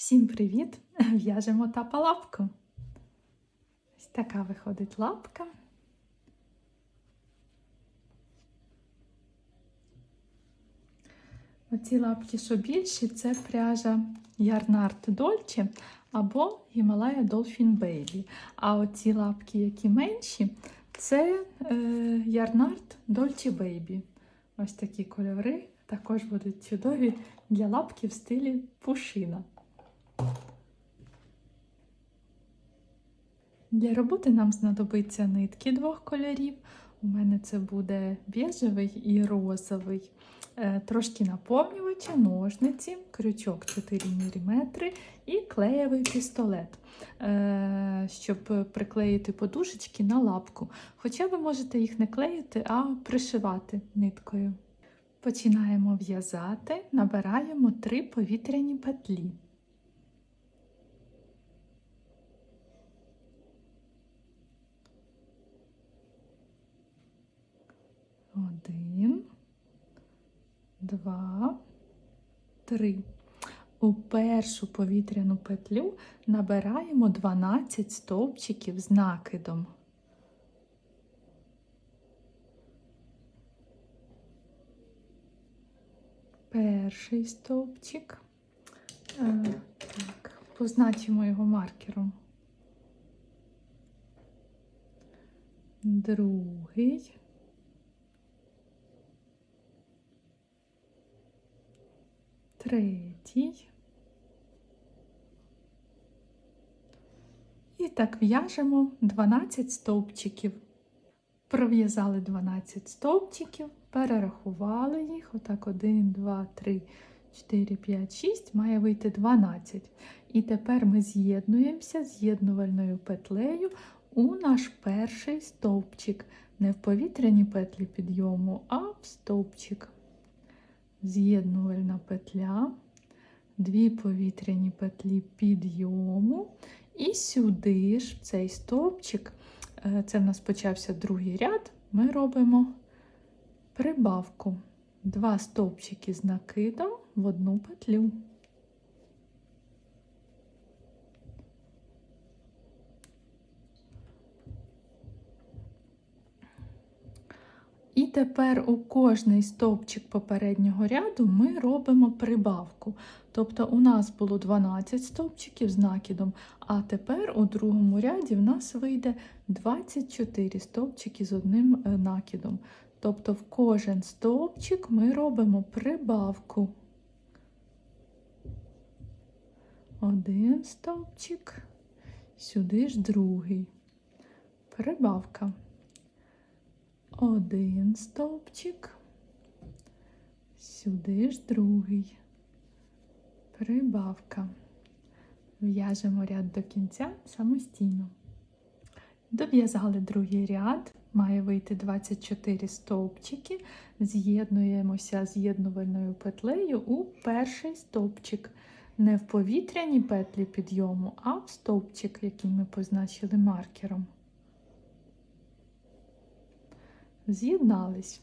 Всім привіт! В'яжемо тапа-лапку. Ось така виходить лапка. Оці лапки, що більші, це пряжа Ярнард Dolce або Himalaya Dolphin Baby. А оці лапки, які менші, це е, Ярнард Dolce Baby. Ось такі кольори також будуть чудові для лапки в стилі пушина. Для роботи нам знадобиться нитки двох кольорів. У мене це буде біжевий і розовий. Е, Трошки наповнювача, ножниці, крючок 4 мм і клеєвий пістолет, е, щоб приклеїти подушечки на лапку. Хоча ви можете їх не клеїти, а пришивати ниткою. Починаємо в'язати, набираємо 3 повітряні петлі. Один, два, три. У першу повітряну петлю набираємо 12 стовпчиків з накидом. Перший стовпчик. Е, Так, позначимо його маркером. Другий. Третій. І так в'яжемо 12 стовпчиків. Пров'язали 12 стовпчиків, перерахували їх. Отак 1, 2, 3, 4, 5, 6, має вийти 12. І тепер ми з'єднуємося з'єднувальною петлею у наш перший стовпчик. Не в повітряні петлі підйому, а в стовпчик. З'єднувальна петля, дві повітряні петлі підйому. І сюди ж, цей стовпчик, е, це в нас почався другий ряд, ми робимо прибавку. Два стовпчики з накидом в одну петлю. Тепер у кожний стовпчик попереднього ряду ми робимо прибавку. Тобто у нас було 12 стовпчиків з накидом, а тепер у другому ряді в нас вийде 24 стовпчики з одним е, накидом. Тобто в кожен стовпчик ми робимо прибавку. Один стовпчик, сюди ж другий. Прибавка. Один стовпчик, сюди ж другий. Прибавка. В'яжемо ряд до кінця самостійно. Дов'язали другий ряд, має вийти 24 стовпчики, з'єднуємося з'єднувальною петлею у перший стовпчик. Не в повітряні петлі підйому, а в стовпчик, який ми позначили маркером. З'єднались.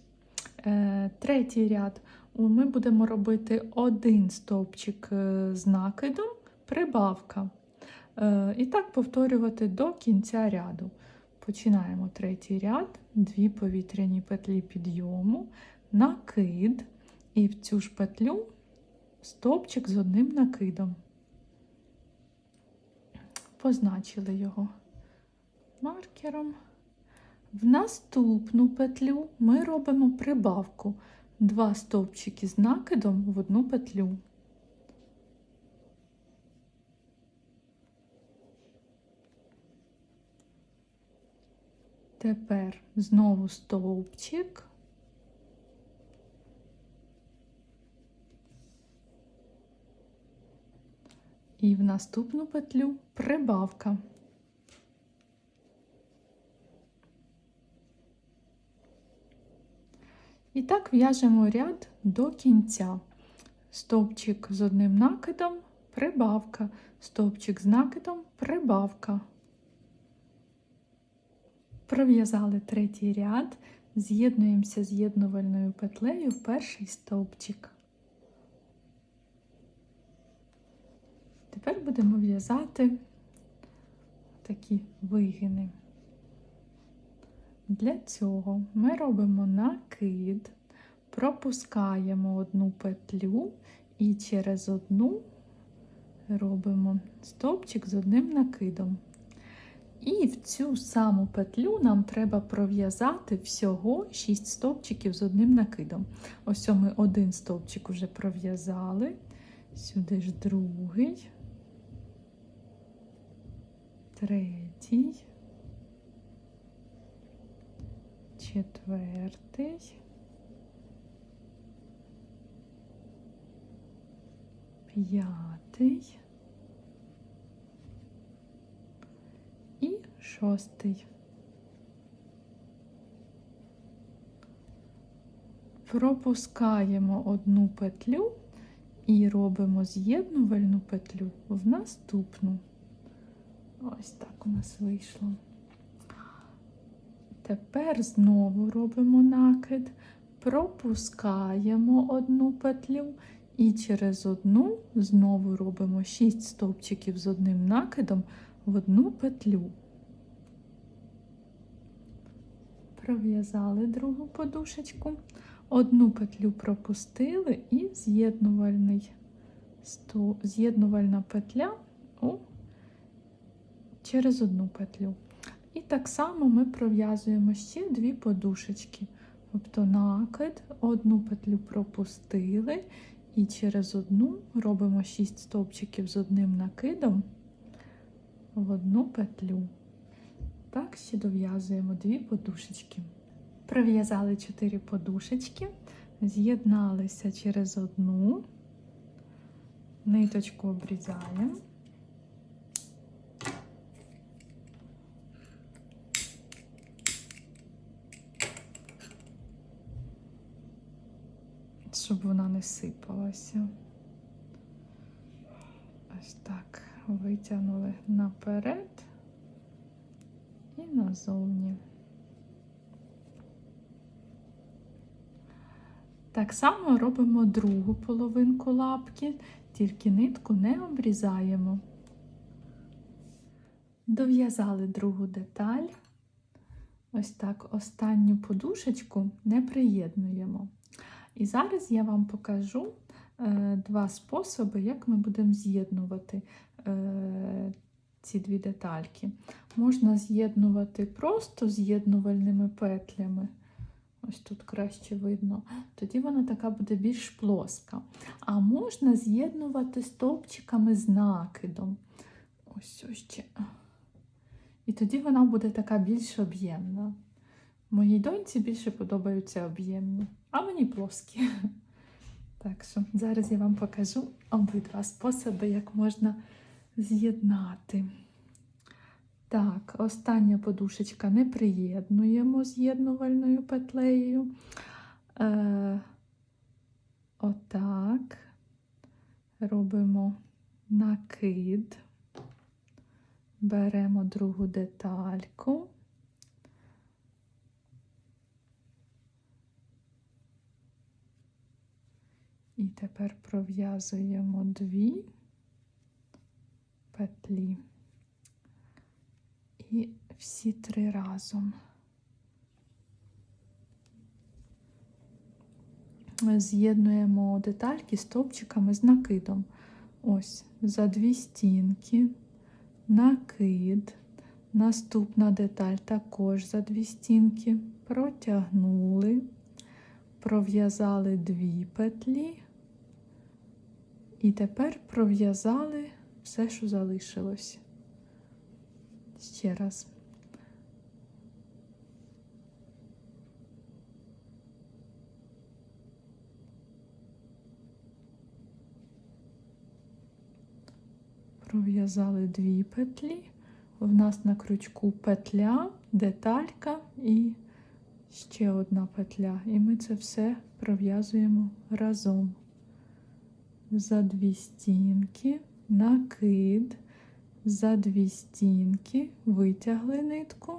Е, Третій ряд ми будемо робити один стовпчик е, з накидом, прибавка. Е, І так повторювати до кінця ряду. Починаємо третій ряд, дві повітряні петлі підйому, накид, і в цю ж петлю стовпчик з одним накидом. Позначили його маркером. В наступну петлю ми робимо прибавку. Два стовпчики з накидом в одну петлю. Тепер знову стовпчик. І в наступну петлю прибавка. І так в'яжемо ряд до кінця. Стовпчик з одним накидом, прибавка, стовпчик з накидом, прибавка. Пров'язали третій ряд, з'єднуємося з'єднувальною петлею в перший стовпчик. Тепер будемо в'язати такі вигини. Для цього ми робимо накид, пропускаємо одну петлю і через одну робимо стовпчик з одним накидом. І в цю саму петлю нам треба пров'язати всього 6 стовпчиків з одним накидом. Ось ми один стовпчик вже пров'язали, сюди ж другий, третій, четвертий, п'ятий. і шостий. Пропускаємо одну петлю і робимо з'єднувальну петлю в наступну. Ось так у нас вийшло. Тепер знову робимо накид, пропускаємо одну петлю і через одну знову робимо 6 стовпчиків з одним накидом в одну петлю. Пров'язали другу подушечку, одну петлю пропустили і з'єднувальний з'єднувальна петля у, через одну петлю. Так само ми пров'язуємо ще дві подушечки. Тобто накид, одну петлю пропустили і через одну робимо 6 стовпчиків з одним накидом в одну петлю. Так, ще дов'язуємо дві подушечки. Пров'язали 4 подушечки, з'єдналися через одну, ниточку обрізаємо. Щоб вона не сипалася. Ось так витягнули наперед і назовні. Так само робимо другу половинку лапки, тільки нитку не обрізаємо. Дов'язали другу деталь. Ось так останню подушечку не приєднуємо. І зараз я вам покажу е, два способи, як ми будемо з'єднувати е, ці дві детальки. Можна з'єднувати просто з'єднувальними петлями. Ось тут краще видно. Тоді вона така буде більш плоска. А можна з'єднувати стовпчиками з накидом. Ось ось ще. І тоді вона буде така більш об'ємна. Моїй доньці більше подобаються об'ємні, а мені плоскі. Так що зараз я вам покажу обидва способи, як можна з'єднати. Так, остання подушечка не приєднуємо з'єднувальною петлею. Е, Отак. Робимо накид, беремо другу детальку. І тепер пров'язуємо дві петлі. І всі три разом. З'єднуємо детальки стовпчиками з накидом. Ось за дві стінки, накид, наступна деталь також за дві стінки, протягнули, пров'язали дві петлі, і тепер пров'язали все, що залишилось. Ще раз. Пров'язали дві петлі. В нас на крючку петля, деталька і ще одна петля. І ми це все пров'язуємо разом. За дві стінки, накид за дві стінки, витягли нитку,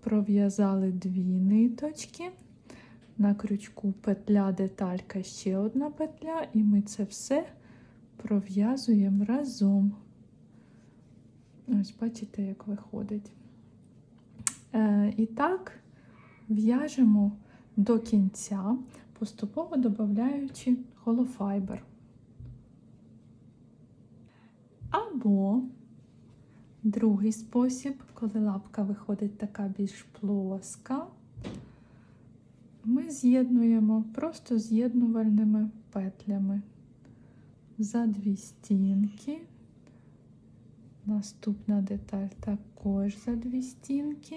пров'язали дві ниточки, на крючку петля, деталька, ще одна петля, і ми це все пров'язуємо разом. Ось бачите, як виходить. Е, і так в'яжемо до кінця, поступово додаючи холофайбер. Або другий спосіб, коли лапка виходить така більш плоска, ми з'єднуємо просто з'єднувальними петлями за дві стінки. Наступна деталь також за дві стінки.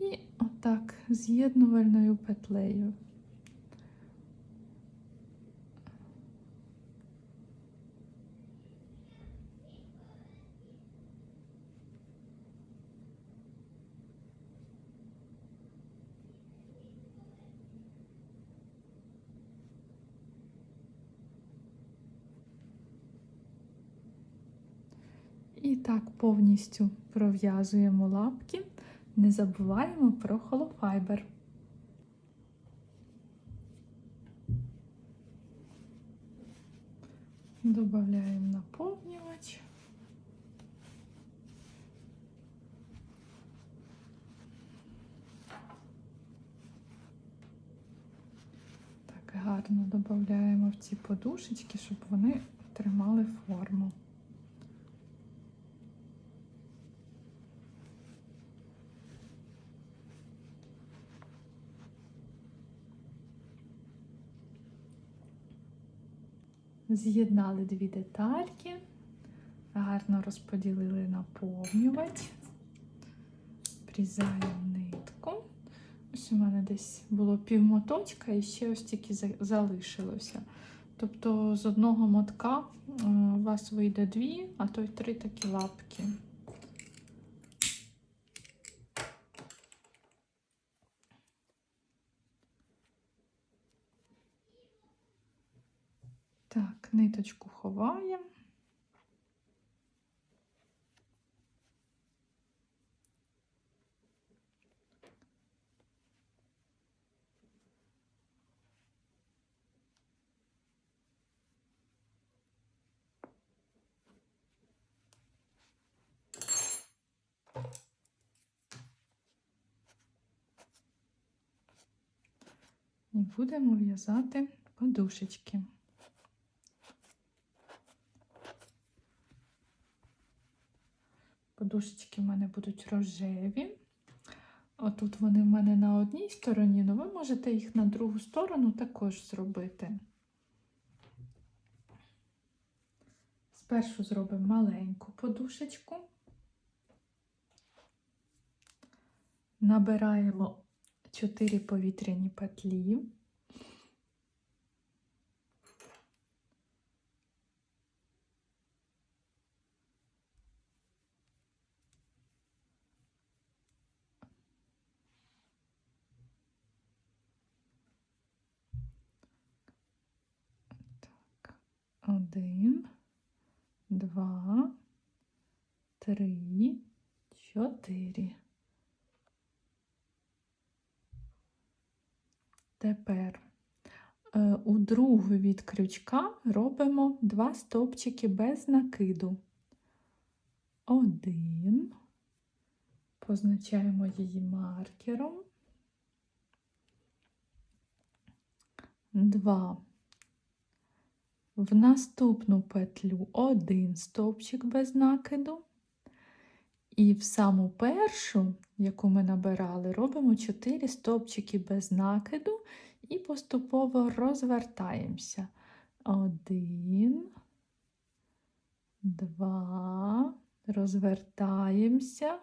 І отак з'єднувальною петлею. І так повністю пров'язуємо лапки. Не забуваємо про холофайбер. Добавляємо наповнювач. Так гарно додаємо в ці подушечки, щоб вони тримали форму. З'єднали дві детальки, гарно розподілили наповнювач, прізаємо нитку. Ось у мене десь було півмоточка і ще ось тільки залишилося. Тобто з одного мотка у вас вийде дві, а то й три такі лапки. Так, ниточку ховаємо. І будемо в'язати подушечки. Подушечки в мене будуть рожеві. Отут вони в мене на одній стороні, але ви можете їх на другу сторону також зробити. Спершу зробимо маленьку подушечку, набираємо 4 повітряні петлі. Один, два, три, чотири. Тепер е, у другу від крючка робимо два стовпчики без накиду. Один, позначаємо її маркером. Два. В наступну петлю один стовпчик без накиду. І в саму першу, яку ми набирали, робимо 4 стовпчики без накиду і поступово розвертаємося. Один, два, розвертаємося,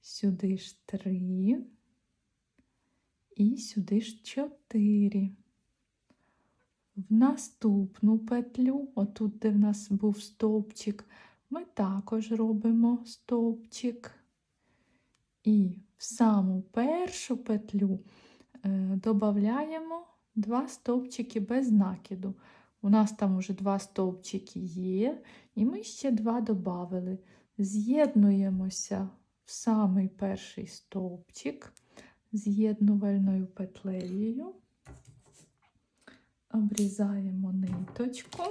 сюди ж три і сюди ж чотири. В наступну петлю, отут, де в нас був стовпчик, ми також робимо стовпчик. І в саму першу петлю е, додаємо два стовпчики без накиду. У нас там уже два стовпчики є, і ми ще два додали. З'єднуємося в самий перший стовпчик з'єднувальною петлею обрізаємо ниточку.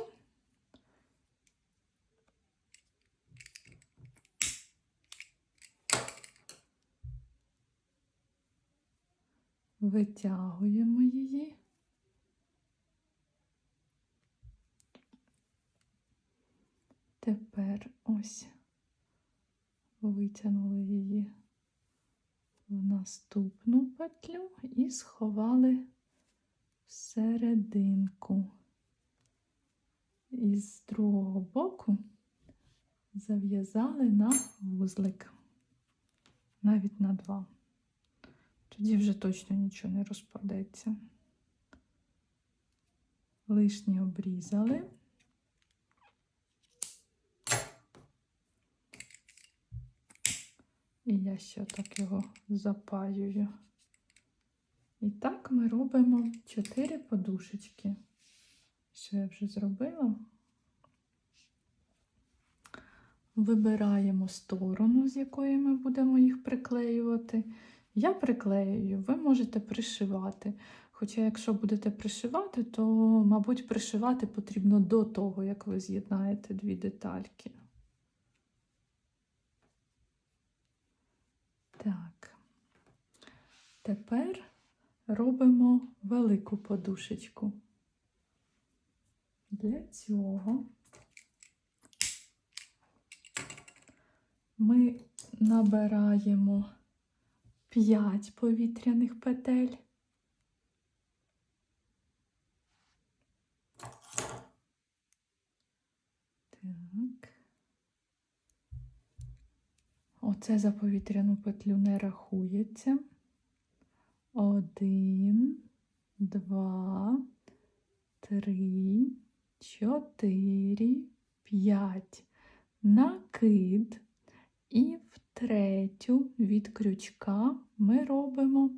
Витягуємо її. Тепер ось витягнули її в наступну петлю і сховали всерединку. І з другого боку зав'язали на вузлик, навіть на два. Тоді вже точно нічого не розпадеться. Лишнє обрізали. І я ще так його запаюю. І так ми робимо 4 подушечки. Що я вже зробила? Вибираємо сторону, з якої ми будемо їх приклеювати. Я приклеюю, ви можете пришивати. Хоча, якщо будете пришивати, то, мабуть, пришивати потрібно до того, як ви з'єднаєте дві детальки. Так. Тепер робимо велику подушечку. Для цього ми набираємо 5 повітряних петель. Так. Оце за повітряну петлю не рахується. Один, два, три, чотири, п'ять. Накид. І в третю від крючка ми робимо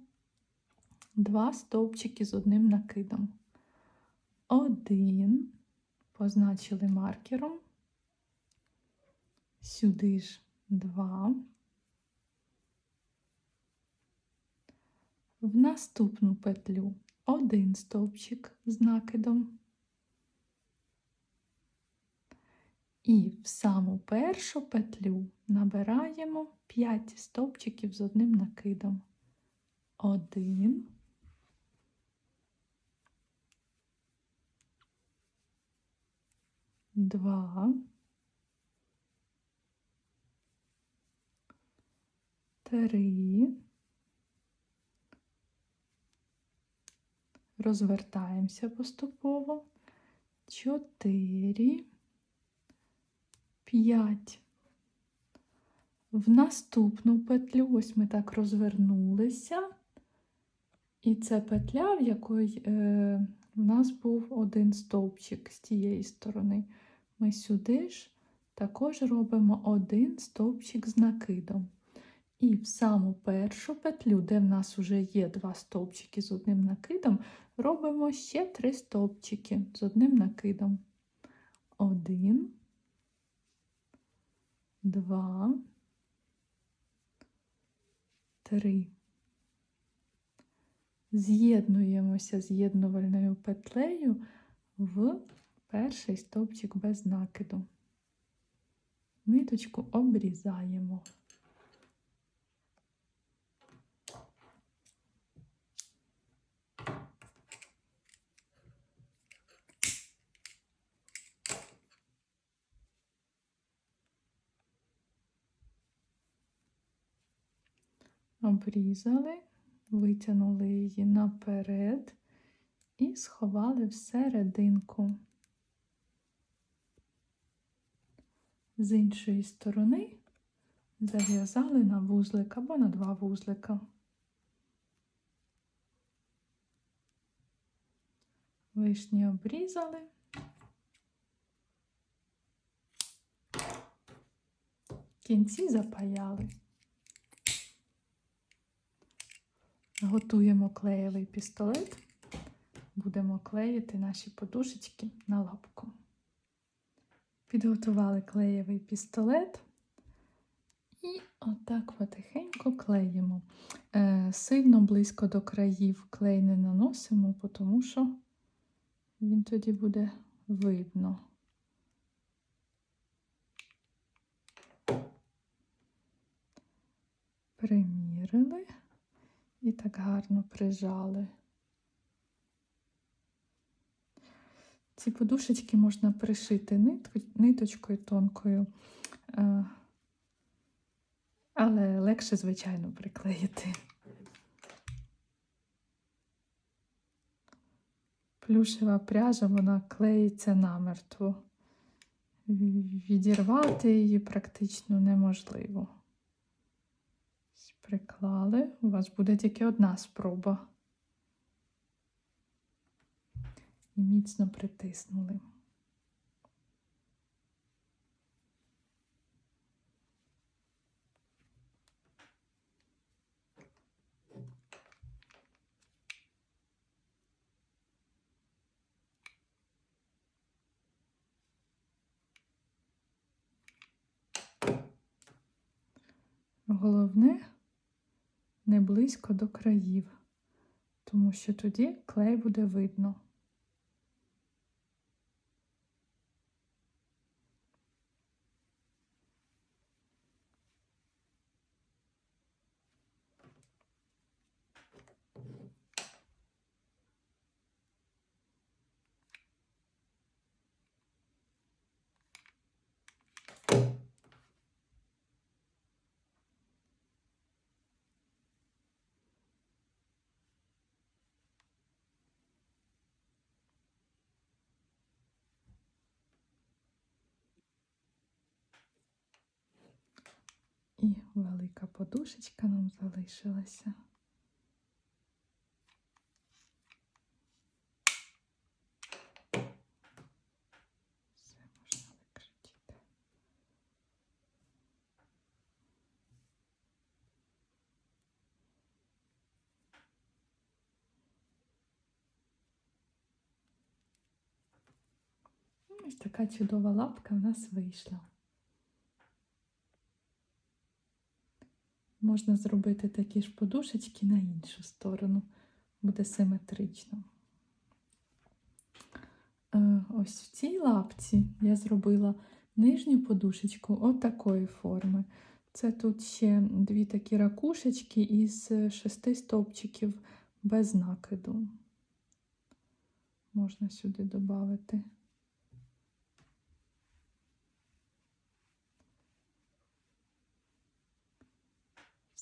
два стовпчики з одним накидом. Один, позначили маркером, сюди ж два. В наступну петлю один стовпчик з накидом. І в саму першу петлю набираємо 5 стовпчиків з одним накидом. Один. Два. Три. Розвертаємося поступово. Чотири. 5. В наступну петлю, ось ми так розвернулися, і це петля, в якої е, в нас був один стовпчик з тієї сторони. Ми сюди ж також робимо один стовпчик з накидом. І в саму першу петлю, де в нас вже є два стовпчики з одним накидом, робимо ще три стовпчики з одним накидом. Один два, три. З'єднуємося з'єднувальною петлею в перший стовпчик без накиду. Ниточку обрізаємо. Обрізали, витягнули її наперед і сховали всерединку. З іншої сторони зав'язали на вузлик або на два вузлика. Вишні обрізали. Кінці запаяли. Готуємо клеєвий пістолет, будемо клеїти наші подушечки на лапку. Підготували клеєвий пістолет і отак потихеньку клеїмо. Е, Сильно близько до країв клей не наносимо, тому що він тоді буде видно. Примірили. І так гарно прижали. Ці подушечки можна пришити ниточкою тонкою, е, але легше, звичайно, приклеїти. Плюшева пряжа, вона клеїться намертво. Відірвати її практично неможливо. Приклали, у вас буде тільки одна спроба. І міцно притиснули. Головне не близько до країв, тому що тоді клей буде видно. І велика подушечка нам залишилася. Все можна викрутити. Ну, Ось така чудова лапка в нас вийшла. Можна зробити такі ж подушечки на іншу сторону. Буде симетрично. Е, Ось в цій лапці я зробила нижню подушечку от такої форми. Це тут ще дві такі ракушечки із шести стовпчиків без накиду. Можна сюди додати.